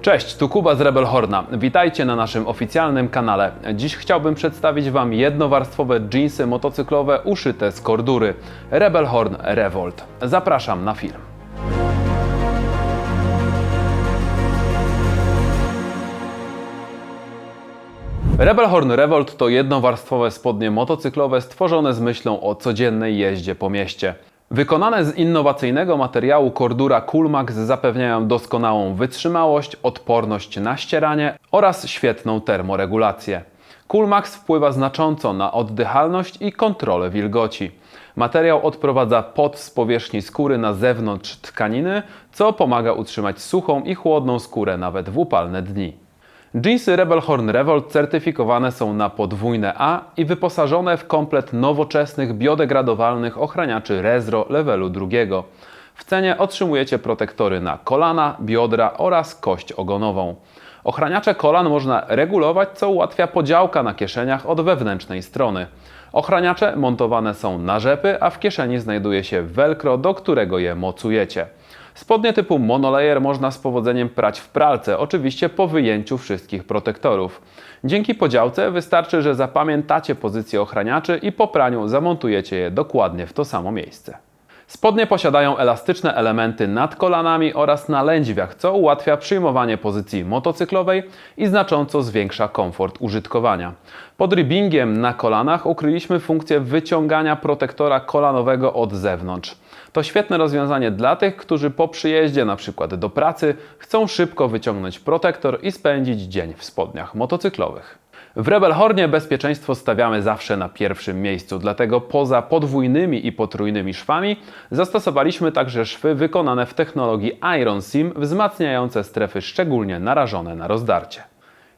Cześć, tu Kuba z Rebel Horna. Witajcie na naszym oficjalnym kanale. Dziś chciałbym przedstawić Wam jednowarstwowe jeansy motocyklowe uszyte z kordury Rebel Horn Revolt. Zapraszam na film. Rebel Horn Revolt to jednowarstwowe spodnie motocyklowe stworzone z myślą o codziennej jeździe po mieście. Wykonane z innowacyjnego materiału Cordura Coolmax zapewniają doskonałą wytrzymałość, odporność na ścieranie oraz świetną termoregulację. Coolmax wpływa znacząco na oddychalność i kontrolę wilgoci. Materiał odprowadza pot z powierzchni skóry na zewnątrz tkaniny, co pomaga utrzymać suchą i chłodną skórę nawet w upalne dni. Jeansy Rebel Horn Revolt certyfikowane są na podwójne A i wyposażone w komplet nowoczesnych, biodegradowalnych ochraniaczy Rezro levelu drugiego. W cenie otrzymujecie protektory na kolana, biodra oraz kość ogonową. Ochraniacze kolan można regulować, co ułatwia podziałka na kieszeniach od wewnętrznej strony. Ochraniacze montowane są na rzepy, a w kieszeni znajduje się velcro, do którego je mocujecie. Spodnie typu monolayer można z powodzeniem prać w pralce, oczywiście po wyjęciu wszystkich protektorów. Dzięki podziałce wystarczy, że zapamiętacie pozycję ochraniaczy i po praniu zamontujecie je dokładnie w to samo miejsce. Spodnie posiadają elastyczne elementy nad kolanami oraz na lędźwiach, co ułatwia przyjmowanie pozycji motocyklowej i znacząco zwiększa komfort użytkowania. Pod ribbingiem na kolanach ukryliśmy funkcję wyciągania protektora kolanowego od zewnątrz. To świetne rozwiązanie dla tych, którzy po przyjeździe przykład do pracy chcą szybko wyciągnąć protektor i spędzić dzień w spodniach motocyklowych. W Rebel Hornie bezpieczeństwo stawiamy zawsze na pierwszym miejscu, dlatego poza podwójnymi i potrójnymi szwami zastosowaliśmy także szwy wykonane w technologii Iron Seam, wzmacniające strefy szczególnie narażone na rozdarcie.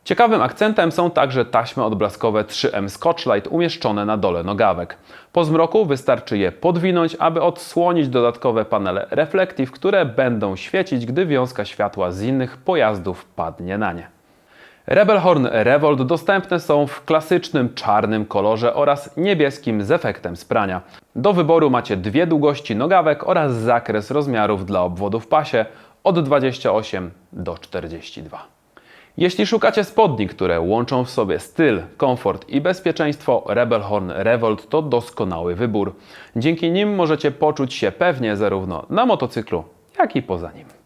Ciekawym akcentem są także taśmy odblaskowe 3M Scotchlite umieszczone na dole nogawek. Po zmroku wystarczy je podwinąć, aby odsłonić dodatkowe panele Reflective, które będą świecić, gdy wiązka światła z innych pojazdów padnie na nie. Rebel Horn Revolt dostępne są w klasycznym czarnym kolorze oraz niebieskim z efektem sprania. Do wyboru macie dwie długości nogawek oraz zakres rozmiarów dla obwodu w pasie od 28 do 42. Jeśli szukacie spodni, które łączą w sobie styl, komfort i bezpieczeństwo, Rebel Horn Revolt to doskonały wybór. Dzięki nim możecie poczuć się pewnie zarówno na motocyklu, jak i poza nim.